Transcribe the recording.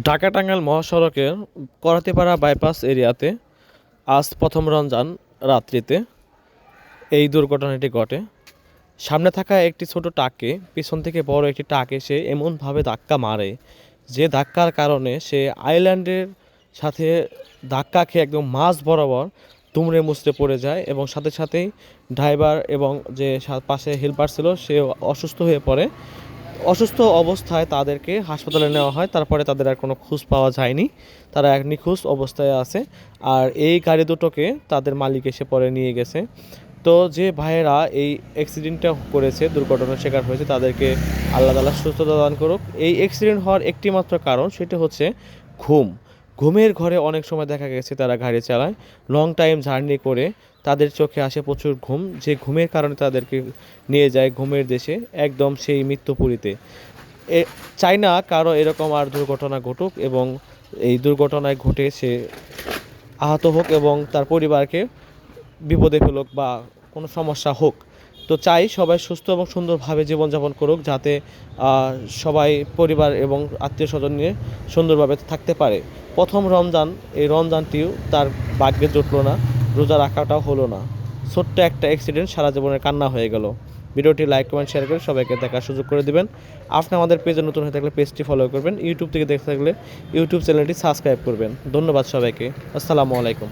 ঢাকা টাঙ্গাইল মহাসড়কের করাতিপাড়া বাইপাস এরিয়াতে আজ প্রথম রমজান রাত্রিতে এই দুর্ঘটনাটি ঘটে। সামনে থাকা একটি ছোট টাকে পিছন থেকে বড় একটি টাক এসে এমনভাবে ধাক্কা মারে, যে ধাক্কার কারণে সে আইল্যান্ডের সাথে ধাক্কা খেয়ে একদম মাঝ বরাবর দুমড়ে মুচড়ে পড়ে যায় এবং সাথে সাথেই ড্রাইভার এবং যে পাশে হেল্পার ছিল সে অসুস্থ হয়ে পড়ে। অসুস্থ অবস্থায় তাদেরকে হাসপাতালে নেওয়া হয়। তারপরে তাদের আর কোনো খোঁজ পাওয়া যায়নি। তারা এক নিখোঁজ অবস্থায় আছে। আর এই গাড়ি দুটোকে তাদের মালিক এসে পরে নিয়ে গেছে। তো যে ভাইয়েরা এই অ্যাক্সিডেন্টটা করেছে, দুর্ঘটনার শিকার হয়েছে, তাদেরকে আল্লাহ তালা সুস্থতা দান করুক। এই অ্যাক্সিডেন্ট হওয়ার একটি মাত্র কারণ সেটা হচ্ছে ঘুম। ঘুমের ঘরে অনেক সময় দেখা গেছে তারা গাড়ি চালায়। লং টাইম জার্নি করে তাদের চোখে আসে প্রচুর ঘুম। যে ঘুমের কারণে তাদেরকে নিয়ে যায় ঘুমের দেশে একদম সেই মৃত্যুপুরীতে। এ চাই না কারও এরকম আর দুর্ঘটনা ঘটুক এবং এই দুর্ঘটনায় ঘটে সে আহত হোক এবং তার পরিবারকে বিপদে ফেলুক বা কোনো সমস্যা হোক। তো চাই সবাই সুস্থ এবং সুন্দরভাবে জীবনযাপন করুক যাতে সবাই পরিবার এবং আত্মীয় স্বজন নিয়ে সুন্দরভাবে থাকতে পারে। প্রথম রমজান, এই রমজানটিও তার ভাগ্যে জুটলো না, রোজা রাখাটাও হলো না। ছোট্ট একটা অ্যাক্সিডেন্ট সারা জীবনের কান্না হয়ে গেল। ভিডিওটি লাইক কমেন্ট শেয়ার করে সবাইকে দেখার সুযোগ করে দিবেন। আপনি আমাদের পেজে নতুন হয়ে থাকলে পেজটি ফলো করবেন। ইউটিউব থেকে দেখতে থাকলে ইউটিউব চ্যানেলটি সাবস্ক্রাইব করবেন। ধন্যবাদ সবাইকে। আসসালামু আলাইকুম।